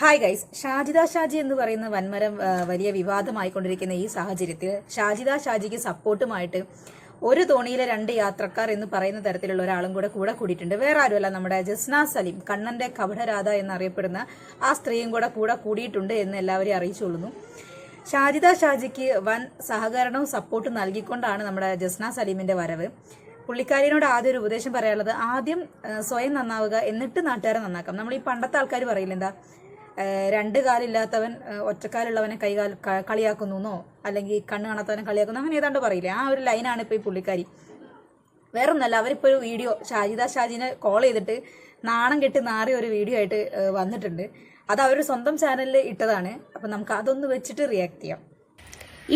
Hi guys Shajida Shaji എന്ന് പറയുന്ന വൻമരം വലിയ വിവാദമായിക്കൊണ്ടിരിക്കുന്ന ഈ സാഹചര്യത്തിൽ ഷാജിദ ഷാജിക്ക് സപ്പോർട്ടുമായിട്ട് ഒരു തോണിയിലെ രണ്ട് യാത്രക്കാർ എന്ന് പറയുന്ന തരത്തിലുള്ള ഒരാളും കൂടെ കൂടെ കൂടിയിട്ടുണ്ട്. വേറെ ആരുമല്ല നമ്മുടെ ജസ്ന സലീം കണ്ണന്റെ കപടരാധ എന്നറിയപ്പെടുന്ന ആ സ്ത്രീയും കൂടെ കൂടെ കൂടിയിട്ടുണ്ട് എന്ന് എല്ലാവരെയും അറിയിച്ചുകൊള്ളുന്നു. ഷാജിദ ഷാജിക്ക് വൻ സഹകരണവും സപ്പോർട്ടും നൽകിക്കൊണ്ടാണ് നമ്മുടെ ജസ്ന സലീമിന്റെ വരവ്. പുള്ളിക്കാരിനോട് ആദ്യം ഒരു ഉപദേശം പറയാനുള്ളത് ആദ്യം സ്വയം നന്നാവുക എന്നിട്ട് നാട്ടുകാരെ നന്നാക്കാം. നമ്മൾ ഈ പണ്ടത്തെ ആൾക്കാർ പറയില്ല എന്താ രണ്ട് കാലില്ലാത്തവൻ ഒറ്റക്കാലുള്ളവനെ കൈകാൽ കളിയാക്കുന്നു എന്നോ അല്ലെങ്കിൽ കണ്ണ് കാണാത്തവനെ കളിയാക്കുന്നു അങ്ങനെ ഏതാണ്ട് പറയില്ല? ആ ഒരു ലൈനാണ് ഇപ്പോൾ ഈ പുള്ളിക്കാരി. വേറൊന്നല്ല അവരിപ്പോൾ ഒരു വീഡിയോ ഷാജിദ ഷാജിനെ കോൾ ചെയ്തിട്ട് നാണം കെട്ടി നാറിയ ഒരു വീഡിയോ ആയിട്ട് വന്നിട്ടുണ്ട്. അത് അവർ സ്വന്തം ചാനലിൽ ഇട്ടതാണ്. അപ്പം നമുക്ക് അതൊന്ന് വെച്ചിട്ട് റിയാക്ട് ചെയ്യാം.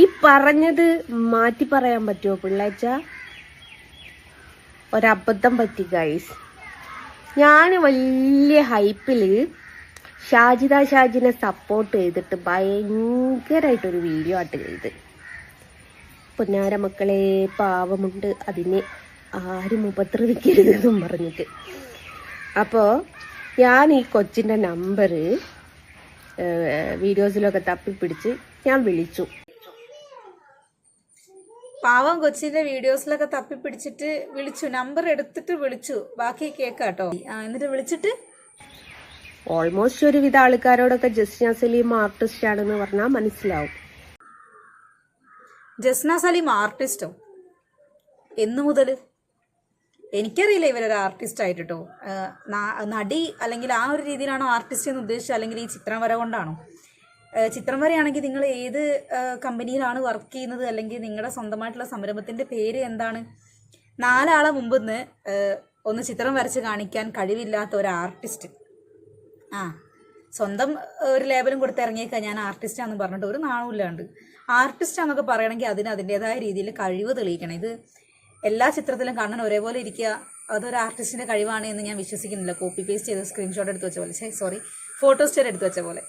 ഈ പറഞ്ഞത് മാറ്റി പറയാൻ പറ്റുമോ പിള്ളേച്ച? ഒരബദ്ധം പറ്റി ഗൈസ് ഞാൻ വലിയ ഹൈപ്പിൽ ഷാജിദ ഷാജിനെ സപ്പോർട്ട് ചെയ്തിട്ട് ഭയങ്കരമായിട്ടൊരു വീഡിയോ ആട്ട് ചെയ്ത്. പൊന്നാര മക്കളെ പാവമുണ്ട് അതിനെ ആരും ഉപദ്രവിക്കരുതെന്നും പറഞ്ഞിട്ട്. അപ്പോൾ ഞാൻ ഈ കൊച്ചിന്റെ നമ്പർ വീഡിയോസിലൊക്കെ തപ്പിപ്പിടിച്ച് ഞാൻ വിളിച്ചു. പാവം കൊച്ചിന്റെ വീഡിയോസിലൊക്കെ തപ്പിപ്പിടിച്ചിട്ട് വിളിച്ചു നമ്പർ എടുത്തിട്ട് വിളിച്ചു. ബാക്കി കേക്കാട്ടോ. എന്നിട്ട് വിളിച്ചിട്ട് ഓൾമോസ്റ്റ് ഒരുവിധ ആൾക്കാരോടൊക്കെ ജസ്ന സലീം ആർട്ടിസ്റ്റ് ആണെന്ന് പറഞ്ഞാൽ മനസ്സിലാവും. ജസ്ന സലീം ആർട്ടിസ്റ്റോ എന്നു മുതൽ എനിക്കറിയില്ല ഇവരൊരു ആർട്ടിസ്റ്റ് ആയിട്ട് നടി അല്ലെങ്കിൽ ആ ഒരു രീതിയിലാണോ ആർട്ടിസ്റ്റ് എന്ന് ഉദ്ദേശിച്ചത്? അല്ലെങ്കിൽ ഈ ചിത്രം വര കൊണ്ടാണോ? ചിത്രം വരയാണെങ്കിൽ നിങ്ങൾ ഏത് കമ്പനിയിലാണ് വർക്ക് ചെയ്യുന്നത്? അല്ലെങ്കിൽ നിങ്ങളുടെ സ്വന്തമായിട്ടുള്ള സംരംഭത്തിന്റെ പേര് എന്താണ്? നാലാളെ മുമ്പിന്ന് ആ, ഒന്ന് ചിത്രം വരച്ച് കാണിക്കാൻ കഴിവില്ലാത്ത ഒരു ആർട്ടിസ്റ്റ് ആ. സ്വന്തം ഒരു ലേബലും കൊടുത്ത് ഇറങ്ങിയേക്കാൻ ഞാൻ ആർട്ടിസ്റ്റാന്ന് പറഞ്ഞിട്ട് ഒരു നാണമില്ലാണ്ട് ആർട്ടിസ്റ്റാന്നൊക്കെ പറയണമെങ്കിൽ അതിന് അതിന്റെതായ രീതിയിൽ കഴിവ് തെളിയിക്കണം. ഇത് എല്ലാ ചിത്രത്തിലും കണ്ണൻ ഒരേപോലെ ഇരിക്കുക അതൊരു ആർട്ടിസ്റ്റിന്റെ കഴിവാണ് എന്ന് ഞാൻ വിശ്വസിക്കുന്നില്ല. കോപ്പി പേസ്റ്റ് ചെയ്ത് സ്ക്രീൻഷോട്ട് എടുത്ത് വെച്ച പോലെ. സോറി ഫോട്ടോ സ്റ്റേറ്റ് എടുത്ത് വെച്ച പോലെ.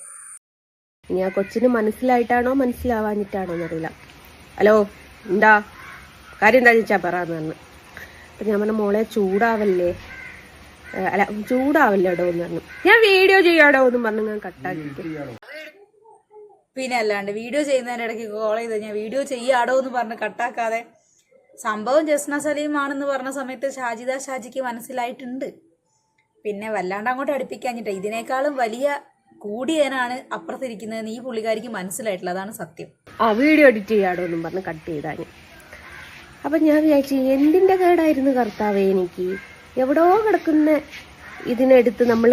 ഇനി ആ കൊച്ചിന് മനസ്സിലായിട്ടാണോ മനസ്സിലാവാഞ്ഞിട്ടാണോ എന്നറിയില്ല. ഹലോ എന്താ? കാര്യം എന്താ ചോദിച്ചാൽ പറഞ്ഞു. അപ്പം ഞാൻ പറഞ്ഞ മോളെ ചൂടാവല്ലേ? അല്ല ചൂടാവില്ലടോ എന്ന് പറഞ്ഞു. ഞാൻ വീഡിയോ ചെയ്യാടോ എന്നും പറഞ്ഞു ഞാൻ കട്ടാക്കി പിന്നെ അല്ലാണ്ട് വീഡിയോ ചെയ്യുന്നതിന്റെ ഇടയ്ക്ക് കോൾ ചെയ്ത് ഞാൻ വീഡിയോ ചെയ്യാടോ എന്ന് പറഞ്ഞ് കട്ടാക്കാതെ സംഭവം ജസ്ന സലീം ആണെന്ന് പറഞ്ഞ സമയത്ത് ഷാജിദ ഷാജിക്ക് മനസ്സിലായിട്ടുണ്ട്. പിന്നെ വല്ലാണ്ട് അങ്ങോട്ട് അടുപ്പിക്കാഞ്ഞിട്ട് ഇതിനേക്കാളും വലിയ കൂടിയനാണ് അപ്പുറത്തിരിക്കുന്നതെന്ന് ഈ പുള്ളിക്കാരിക്ക് മനസ്സിലായിട്ടില്ല. അതാണ് സത്യം. ആ വീഡിയോ എഡിറ്റ് ചെയ്യാടോ എന്നും പറഞ്ഞ് കട്ട് ചെയ്താൽ ഞാൻ. അപ്പൊ ഞാൻ വിചാരിച്ചു എന്തിന്റെ കേടായിരുന്നു കർത്താവേ എനിക്ക്? എവിടോ കിടക്കുന്ന ഇതിനെടുത്ത് നമ്മൾ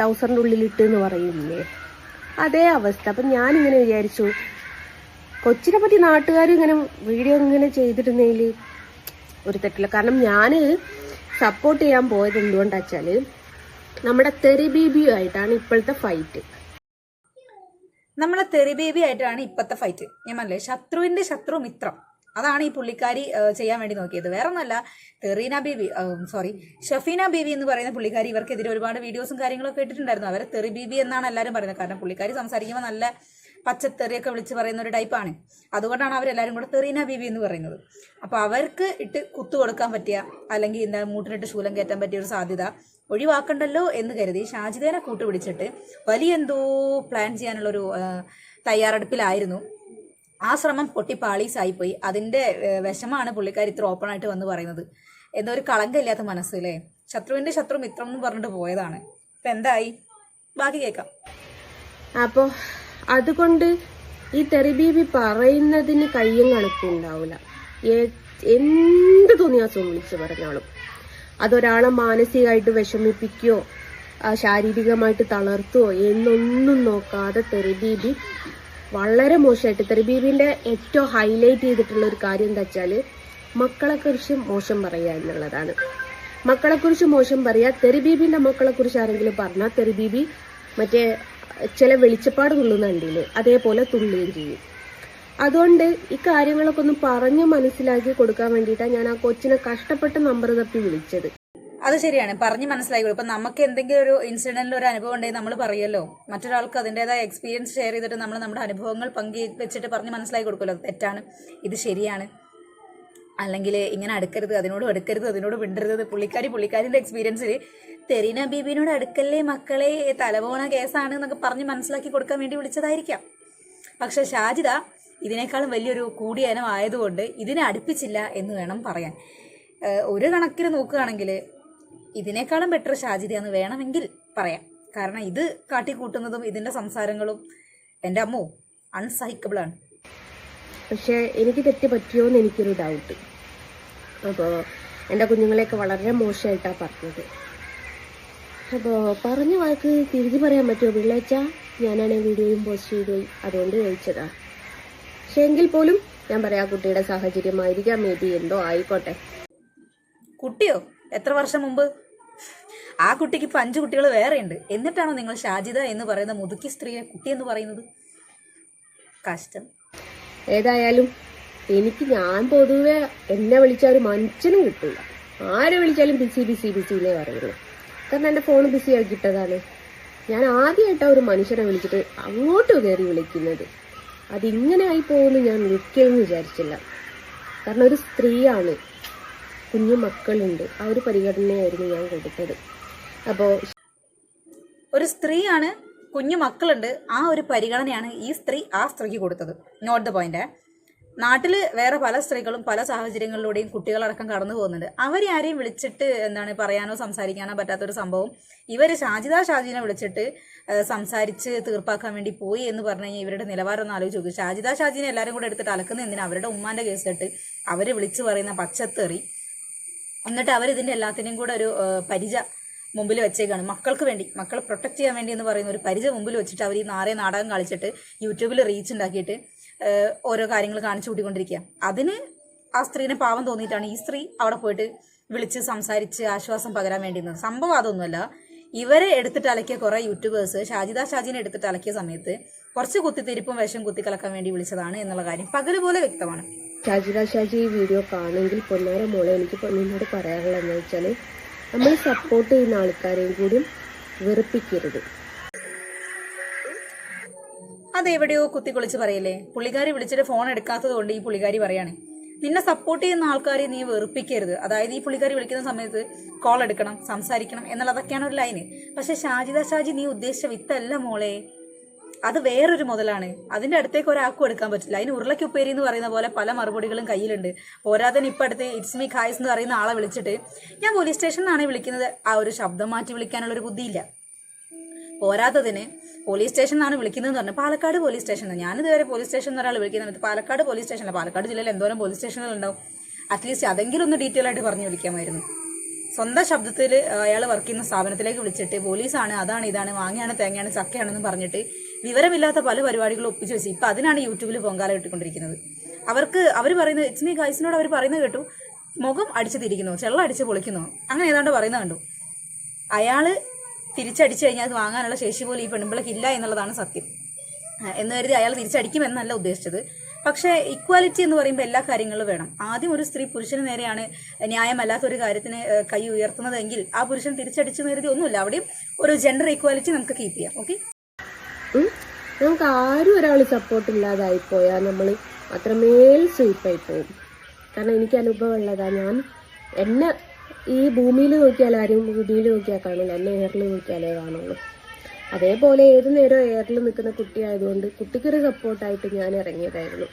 ടൗസറിന്റെ ഉള്ളിലിട്ട് എന്ന് പറയില്ലേ അതേ അവസ്ഥ. അപ്പം ഞാനിങ്ങനെ വിചാരിച്ചു കൊച്ചിനെ പറ്റി നാട്ടുകാർ ഇങ്ങനെ വീഡിയോ ഇങ്ങനെ ചെയ്തിരുന്നതിൽ ഒരു തെറ്റില്ല. കാരണം ഞാൻ സപ്പോർട്ട് ചെയ്യാൻ പോയത് എന്തുകൊണ്ടാ വെച്ചാൽ നമ്മുടെ തെറി ബീബിയുമായിട്ടാണ് ഇപ്പോഴത്തെ ഫൈറ്റ് നമ്മളെ തെറി ബേബി ആയിട്ടാണ് ഇപ്പത്തെ ഫൈറ്റ് ഞാൻ മനസ്സിലായി ശത്രുവിന്റെ ശത്രു മിത്രം. അതാണ് ഈ പുള്ളിക്കാരി ചെയ്യാൻ വേണ്ടി നോക്കിയത്. വേറെ ഒന്നല്ല തെറീന ബീവി സോറി ഷഫീന ബീവി എന്ന് പറയുന്ന പുള്ളിക്കാരി ഇവർക്കെതിരെ ഒരുപാട് വീഡിയോസും കാര്യങ്ങളൊക്കെ ഇട്ടിട്ടുണ്ടായിരുന്നു. അവരെ തെറി ബീവി എന്നാണ് എല്ലാവരും പറയുന്നത്. കാരണം പുള്ളിക്കാരി സംസാരിക്കുമ്പോൾ നല്ല പച്ചത്തെറിയൊക്കെ വിളിച്ച് പറയുന്ന ഒരു ടൈപ്പാണ് അതുകൊണ്ടാണ് അവരെല്ലാവരും കൂടെ തെറീന ബീവി എന്ന് പറയുന്നത്. അപ്പോൾ അവർക്ക് ഇട്ട് കുത്തു കൊടുക്കാൻ പറ്റിയ അല്ലെങ്കിൽ എന്താ മൂട്ടിനിട്ട് ശൂലം കയറ്റാൻ പറ്റിയ ഒരു സാധ്യത ഒഴിവാക്കണ്ടല്ലോ എന്ന് കരുതി ഷാജിദേനെ കൂട്ടുപിടിച്ചിട്ട് വലിയ എന്തോ പ്ലാൻ ചെയ്യാനുള്ളൊരു തയ്യാറെടുപ്പിലായിരുന്നു. ആ ശ്രമം പൊട്ടി പാളീസായിപ്പോയി അതിന്റെ വിഷമാണ് പുള്ളിക്കാരി ഇത്ര ഓപ്പൺ ആയിട്ട് വന്ന് പറയുന്നത്. എന്തോ ഒരു കളങ്കമില്ലാത്ത മനസ്സല്ലേ? ശത്രുവിന്റെ ശത്രു മിത്രം എന്ന് പറഞ്ഞിട്ട് പോയതാണ്. ഇപ്പൊ എന്തായി? ബാക്കി കേൾക്കാം. അപ്പോൾ അതുകൊണ്ട് ഈ തെറിബീബി പറയുന്നതിന് കയ്യും കണക്കും ഉണ്ടാവില്ല ഏ- എന്ത് തോന്നിയാസവും വിളിച്ച് പറഞ്ഞോളും. അതൊരാളെ മാനസികമായിട്ട് വിഷമിപ്പിക്കുകയോ ശാരീരികമായിട്ട് തളർത്തുവോ എന്നൊന്നും നോക്കാതെ തെറിബീബി വളരെ മോശമായിട്ട്. തെറിബീബിന്റെ ഏറ്റവും ഹൈലൈറ്റ് ചെയ്തിട്ടുള്ള ഒരു കാര്യം എന്താ വെച്ചാൽ മക്കളെക്കുറിച്ച് മോശം പറയുക എന്നുള്ളതാണ്. മക്കളെക്കുറിച്ച് മോശം പറയുക മക്കളെ മക്കളെക്കുറിച്ച് ആരെങ്കിലും പറഞ്ഞാൽ തെറിബീബി മറ്റേ ചില വെളിച്ചപ്പാട് തുള്ളുന്നുണ്ടില്ലേ അതേപോലെ തുള്ളുകയും ചെയ്യും. അതുകൊണ്ട് ഈ കാര്യങ്ങളൊക്കെ ഒന്ന് പറഞ്ഞ് മനസ്സിലാക്കി കൊടുക്കാൻ വേണ്ടിയിട്ടാണ് ഞാൻ ആ കൊച്ചിനെ കഷ്ടപ്പെട്ട് നമ്പർ തപ്പി വിളിച്ചത്. അത് ശരിയാണ്. പറഞ്ഞ് മനസ്സിലാക്കി ഇപ്പൊ നമുക്ക് എന്തെങ്കിലും ഒരു ഇൻസിഡന്റിൽ ഒരു അനുഭവം ഉണ്ടെങ്കിൽ നമ്മൾ പറയുമല്ലോ മറ്റൊരാൾക്ക് അതിന്റെതായ എക്സ്പീരിയൻസ് ഷെയർ ചെയ്തിട്ട് നമ്മൾ നമ്മുടെ അനുഭവങ്ങൾ പങ്കു വെച്ചിട്ട് പറഞ്ഞ് മനസ്സിലാക്കി കൊടുക്കുമല്ലോ. തെറ്റാണ്. ഇത് ശരിയാണ്. അല്ലെങ്കിൽ ഇങ്ങനെ അടുക്കരുത് അതിനോട് എടുക്കരുത് അതിനോട് വിണ്ടരുത് പുള്ളിക്കാരി പുള്ളിക്കാരിന്റെ എക്സ്പീരിയൻസിൽ തെരീന ബീബിനോട് അടുക്കല്ലേ മക്കളെ? തലപോണ കേസാണ് എന്നൊക്കെ പറഞ്ഞ് മനസ്സിലാക്കി കൊടുക്കാൻ വേണ്ടി വിളിച്ചതായിരിക്കാം. പക്ഷെ ഷാജിദ ഇതിനേക്കാളും വലിയൊരു കൂടിയനം ആയതുകൊണ്ട് ഇതിനെ അടുപ്പിച്ചില്ല എന്ന് വേണം പറയാൻ. ഒരു കണക്കിന് നോക്കുകയാണെങ്കിൽ ഇതിനേക്കാളും ബെറ്റർ ഷാജിദയാന്ന് വേണമെങ്കിൽ പറയാം. കാരണം ഇത് കാട്ടിക്കൂട്ടുന്നതും ഇതിന്റെ സംസാരങ്ങളും എന്റെ അമ്മോ അൺസഹിക്കബിൾ ആണ്. പക്ഷേ എനിക്ക് തെറ്റ് പറ്റിയോ എന്ന് എനിക്കൊരു ഡൗട്ട് അപ്പോ എന്റെ കുഞ്ഞുങ്ങളെയൊക്കെ വളരെ മോശമായിട്ടാണ് പറഞ്ഞത്. അപ്പോൾ പറഞ്ഞ വാക്ക് തിരിഞ്ഞു പറയാൻ പറ്റുമോ പിള്ളേച്ച? ഞാനാണ് വീഡിയോയും പോസ്റ്റ് ചെയ്തു അതുകൊണ്ട് ചോദിച്ചതാ. പക്ഷെ എങ്കിൽ പോലും ഞാൻ പറയാം കുട്ടിയുടെ സാഹചര്യമായിരിക്കാം. മേ ബി എന്തോ ആയിക്കോട്ടെ. കുട്ടിയോ? എത്ര വർഷം മുമ്പ്? ആ കുട്ടിക്ക് ഇപ്പം അഞ്ച് കുട്ടികൾ വേറെയുണ്ട്. എന്നിട്ടാണോ നിങ്ങൾ ഷാജിദ എന്ന് പറയുന്ന മുതുക്കി സ്ത്രീയെ കുട്ടി എന്ന് പറയുന്നത്? കഷ്ടം. ഏതായാലും എനിക്ക് ഞാൻ പൊതുവെ എന്നെ വിളിച്ചാൽ ഒരു മനുഷ്യനും കിട്ടില്ല ആരെ വിളിച്ചാലും ബിസി ബിസി ബിസി എന്നേ പറയുള്ളൂ. കാരണം എന്റെ ഫോൺ ബിസി ആക്കിയിട്ടതാണ് ഞാൻ ആദ്യമായിട്ടാണ് ഒരു മനുഷ്യനെ വിളിച്ചിട്ട് അങ്ങോട്ട് കയറി വിളിക്കുന്നത്. അതിങ്ങനെ ആയി പോകുമെന്ന് ഞാൻ ഒരിക്കലും വിചാരിച്ചില്ല. കാരണം ഒരു സ്ത്രീയാണ്. കുഞ്ഞു മക്കളുണ്ട്. ആ ഒരു പരിഗണനയായിരുന്നു ഞാൻ കൊടുത്തത്. അപ്പോൾ ഒരു സ്ത്രീയാണ് കുഞ്ഞു മക്കളുണ്ട്. ആ ഒരു പരിഗണനയാണ് ഈ സ്ത്രീ ആ സ്ത്രീക്ക് കൊടുത്തത്. നോട്ട് ദ പോയിന്റ് നാട്ടിൽ വേറെ പല സ്ത്രീകളും പല സാഹചര്യങ്ങളിലൂടെയും കുട്ടികളടക്കം കടന്നു പോകുന്നുണ്ട്. അവരെ ആരെയും വിളിച്ചിട്ട് എന്താണ് പറയാനോ സംസാരിക്കാനോ പറ്റാത്തൊരു സംഭവം. ഇവർ ഷാജിദ ഷാജിനെ വിളിച്ചിട്ട് സംസാരിച്ച് തീർപ്പാക്കാൻ വേണ്ടി പോയി എന്ന് പറഞ്ഞു കഴിഞ്ഞാൽ ഇവരുടെ നിലവാരം ഒന്ന് ആലോചിച്ച് നോക്കും. ഷാജിദ ഷാജിനെ എല്ലാവരും കൂടെ എടുത്തിട്ട് അലക്കുന്ന എന്തിനാ? അവരുടെ ഉമ്മാന്റെ കേസിലിട്ട് അവർ വിളിച്ച് പറയുന്ന പച്ചത്തെറി എന്നിട്ട് അവർ ഇതിന്റെ എല്ലാത്തിനെയും കൂടെ ഒരു പരിച മുമ്പിൽ വെച്ചേക്കാണ്. മക്കൾക്ക് വേണ്ടി മക്കളെ പ്രൊട്ടക്ട് ചെയ്യാൻ വേണ്ടി എന്ന് പറയുന്ന ഒരു പരിച മുമ്പിൽ വെച്ചിട്ട് അവർ ഈ നാരെ നാടകം കളിച്ചിട്ട് യൂട്യൂബിൽ റീച്ച് ഉണ്ടാക്കിയിട്ട് ഓരോ കാര്യങ്ങൾ കാണിച്ചു കൂട്ടിക്കൊണ്ടിരിക്കുക അതിന് ആ സ്ത്രീനെ പാവം തോന്നിയിട്ടാണ് ഈ സ്ത്രീ അവിടെ പോയിട്ട് വിളിച്ച് സംസാരിച്ച് ആശ്വാസം പകരാൻ വേണ്ടി നിന്നത്. സംഭവം അതൊന്നുമല്ല ഇവരെ എടുത്തിട്ട് അലക്കിയ കുറേ യൂട്യൂബേഴ്സ് ഷാജിദ ഷാജിനെ എടുത്തിട്ട് അലക്കിയ സമയത്ത് കുറച്ച് കുത്തിത്തിരിപ്പും വിഷം കുത്തിക്കലക്കാൻ വേണ്ടി വിളിച്ചതാണ് എന്നുള്ള കാര്യം പകൽ പോലെ വ്യക്തമാണ്. ഷാജി ഷാജി ഈ വീഡിയോ കാണുമെങ്കിൽ പൊന്നാര മോളെ എനിക്ക് നിന്നോട് പറയാനുള്ളത് എന്ന് വെച്ചാൽ നമ്മൾ സപ്പോർട്ട് ചെയ്യുന്ന ആൾക്കാരെയും കൂടി വെറുപ്പിക്കരുത്. അതെവിടെയോ കുത്തിക്കൊളിച്ച് പറയല്ലേ? പുള്ളിക്കാരി വിളിച്ചിട്ട് ഫോൺ എടുക്കാത്തത് കൊണ്ട് ഈ പുള്ളിക്കാരി പറയാണ് നിന്നെ സപ്പോർട്ട് ചെയ്യുന്ന ആൾക്കാരെ നീ വെറുപ്പിക്കരുത്. അതായത് ഈ പുള്ളിക്കാരി വിളിക്കുന്ന സമയത്ത് കോൾ എടുക്കണം സംസാരിക്കണം എന്നുള്ളതൊക്കെയാണ് ഒരു ലൈന് പക്ഷെ ഷാജിദ ഷാജി നീ ഉദ്ദേശിച്ച വിത്തല്ല മോളെ. അത് വേറൊരു മുതലാണ്. അതിന്റെ അടുത്തേക്ക് ഒരാൾക്കും എടുക്കാൻ പറ്റില്ല. അതിന് ഉരുളക്കുപ്പേരി എന്ന് പറയുന്ന പോലെ പല മറുപടികളും കയ്യിലുണ്ട്. പോരാതെ ഇപ്പം അടുത്ത് ഇറ്റ്സ് മീ ഖായ്സ് എന്ന് പറയുന്ന ആളെ വിളിച്ചിട്ട് ഞാൻ പോലീസ് സ്റ്റേഷനിലാണ് വിളിക്കുന്നത്. ആ ഒരു ശബ്ദം മാറ്റി വിളിക്കാനുള്ള ഒരു ബുദ്ധിയില്ല. പോരാത്തതിന് പോലീസ് സ്റ്റേഷനിലാണ് വിളിക്കുന്നതെന്ന് പറഞ്ഞു പാലക്കാട് പോലീസ് സ്റ്റേഷൻ ഇതുവരെ പോലീസ് സ്റ്റേഷൻ എന്ന് ഒരാൾ വിളിക്കുന്നത് പാലക്കാട് പോലീസ് സ്റ്റേഷനല്ല പാലക്കാട് ജില്ലയിൽ എന്തോരം പോലീസ് സ്റ്റേഷനുകൾ ഉണ്ടാവും? അറ്റ്ലീസ്റ്റ് അതെങ്കിലും ഒന്ന് ഡീറ്റെയിൽ ആയിട്ട് പറഞ്ഞു വിളിക്കാമായിരുന്നു. സ്വന്തം ശബ്ദത്തിൽ അയാൾ വർക്ക് ചെയ്യുന്ന സ്ഥാപനത്തിലേക്ക് വിളിച്ചിട്ട് പോലീസാണ് അതാണ് ഇതാണ് വാങ്ങിയാണ് തേങ്ങയാണ് ചക്കയാണെന്ന് പറഞ്ഞിട്ട് വിവരമില്ലാത്ത പല പരിപാടികളും ഒപ്പിച്ച് വെച്ച് ഇപ്പം അതിനാണ് യൂട്യൂബിൽ പൊങ്കാല ഇട്ടുകൊണ്ടിരിക്കുന്നത്. അവർക്ക് അവർ പറയുന്നത് ഇറ്റ്സ് മീ ഗൈസിനോട് അവർ പറയുന്നത് കേട്ടു. മുഖം അടിച്ച് തിരിക്കുന്നു ചെള്ള അടിച്ച് പൊളിക്കുന്നു. അങ്ങനെ ഏതാണ്ട് പറയുന്നത് കണ്ടു. അയാൾ തിരിച്ചടിച്ചു കഴിഞ്ഞാൽ അത് വാങ്ങാനുള്ള ശേഷി പോലും ഈ പെൺപിള്ളക്ക് ഇല്ല എന്നുള്ളതാണ് സത്യം. എന്ന് കരുതി അയാൾ തിരിച്ചടിക്കുമെന്നല്ല ഉദ്ദേശിച്ചത്. പക്ഷേ ഇക്വാലിറ്റി എന്ന് പറയുമ്പോൾ എല്ലാ കാര്യങ്ങളും വേണം. ആദ്യം ഒരു സ്ത്രീ പുരുഷന് നേരെയാണ് ന്യായമല്ലാത്ത ഒരു കാര്യത്തിന് കൈ ഉയർത്തുന്നതെങ്കിൽ ആ പുരുഷൻ തിരിച്ചടിച്ചു കരുതി ഒന്നുമില്ല. അവിടെയും ഒരു ജെൻഡർ ഇക്വാലിറ്റി നമുക്ക് കീപ്പ് ചെയ്യാം. ഓക്കെ? നമുക്ക് ആരും ഒരാൾ സപ്പോർട്ട് ഇല്ലാതായി പോയാൽ നമ്മൾ അത്രമേൽ സ്വീപ്പായി പോകും കാരണം എനിക്ക് അനുഭവം ഉള്ളതാ ഞാൻ എന്നെ ഈ ഭൂമിയിൽ നോക്കിയാൽ ആരും ഭൂമിയിൽ നോക്കിയാൽ കാണില്ല എന്നെ എയറിൽ നോക്കിയാലേ കാണുള്ളൂ. അതേപോലെ ഏത് നേരം എയറിൽ നിൽക്കുന്ന കുട്ടിയായതുകൊണ്ട് കുട്ടിക്കൊരു സപ്പോർട്ടായിട്ട് ഞാൻ ഇറങ്ങിയതായിരുന്നു.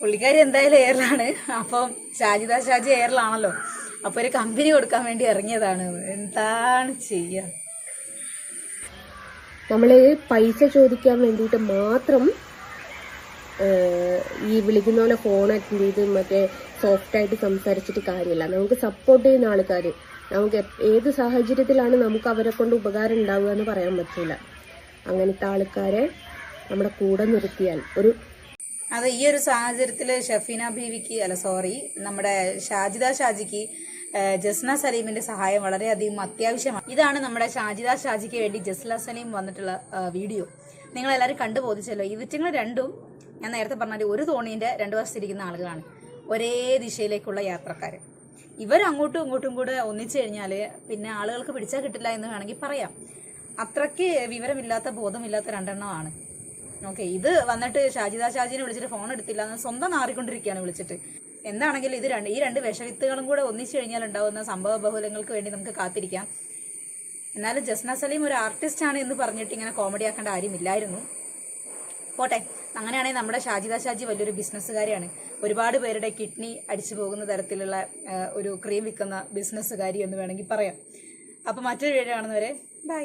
പുള്ളിക്കാരി എന്തായാലും എയറിലാണ് അപ്പം ഷാജിദ ഷാജി എയറിലാണല്ലോ അപ്പൊ ഒരു കമ്പനി കൊടുക്കാൻ വേണ്ടി ഇറങ്ങിയതാണ്. എന്താണ് ചെയ്യുക നമ്മൾ പൈസ ചോദിക്കാൻ വേണ്ടിയിട്ട് മാത്രം ഈ വിളിക്കുന്ന പോലെ ഫോൺ അറ്റൻഡ് ചെയ്ത് മറ്റേ സോഫ്റ്റ് ആയിട്ട് സംസാരിച്ചിട്ട് കാര്യമില്ല. നമുക്ക് സപ്പോർട്ട് ചെയ്യുന്ന ആൾക്കാർ നമുക്ക് ഏത് സാഹചര്യത്തിലാണ് നമുക്ക് അവരെ കൊണ്ട് ഉപകാരം ഉണ്ടാവുക എന്ന് പറയാൻ പറ്റില്ല അങ്ങനത്തെ ആൾക്കാരെ നമ്മുടെ കൂടെ നിർത്തിയാൽ ഒരു അത് ഈ ഒരു സാഹചര്യത്തിൽ ഷഫീന ബീവിക്ക് അല്ല സോറി നമ്മുടെ ഷാജിദ ഷാജിക്ക് ജസ്ന സലീമിന്റെ സഹായം വളരെയധികം അത്യാവശ്യമാണ്. ഇതാണ് നമ്മുടെ ഷാജിദ ഷാജിക്ക് വേണ്ടി ജസ്ല സലീം വന്നിട്ടുള്ള വീഡിയോ. നിങ്ങൾ എല്ലാവരും കണ്ടു ബോധിച്ചല്ലോ ഇവറ്റിങ്ങൾ രണ്ടും ഞാൻ നേരത്തെ പറഞ്ഞാൽ ഒരു തോണീന്റെ രണ്ടു വശത്തിരിക്കുന്ന ആളുകളാണ്. ഒരേ ദിശയിലേക്കുള്ള യാത്രക്കാർ ഇവർ അങ്ങോട്ടും ഇങ്ങോട്ടും കൂടെ ഒന്നിച്ചു കഴിഞ്ഞാൽ പിന്നെ ആളുകൾക്ക് പിടിച്ചാൽ കിട്ടില്ല എന്ന് വേണമെങ്കിൽ പറയാം. അത്രയ്ക്ക് വിവരമില്ലാത്ത ബോധമില്ലാത്ത രണ്ടെണ്ണമാണ്. ഓക്കെ ഇത് വന്നിട്ട് ഷാജിദ ഷാജിനെ വിളിച്ചിട്ട് ഫോൺ എടുത്തില്ല സ്വന്തം നാറിക്കൊണ്ടിരിക്കുകയാണ് വിളിച്ചിട്ട്. എന്താണെങ്കിലും ഇത് രണ്ട് ഈ രണ്ട് വിഷവിത്തുകളും കൂടെ ഒന്നിച്ചു കഴിഞ്ഞാൽ ഉണ്ടാവുന്ന സംഭവ ബഹുലങ്ങൾക്ക് വേണ്ടി നമുക്ക് കാത്തിരിക്കാം. എന്നാലും ജസ്ന സലീം ഒരു ആർട്ടിസ്റ്റ് ആണ് എന്ന് പറഞ്ഞിട്ട് ഇങ്ങനെ കോമഡി ആക്കേണ്ട കാര്യമില്ലായിരുന്നു. പോട്ടെ അങ്ങനെയാണെങ്കിൽ നമ്മുടെ ഷാജിദ ഷാജി വലിയൊരു ബിസിനസ്സുകാരിയാണ് ഒരുപാട് പേരുടെ കിഡ്നി അടിച്ചു പോകുന്ന തരത്തിലുള്ള ഒരു ക്രീം വിൽക്കുന്ന ബിസിനസ്സുകാരി എന്ന് വേണമെങ്കിൽ പറയാം. അപ്പോൾ മറ്റൊരു വീഡിയോ കാണുന്നവരെ ബൈ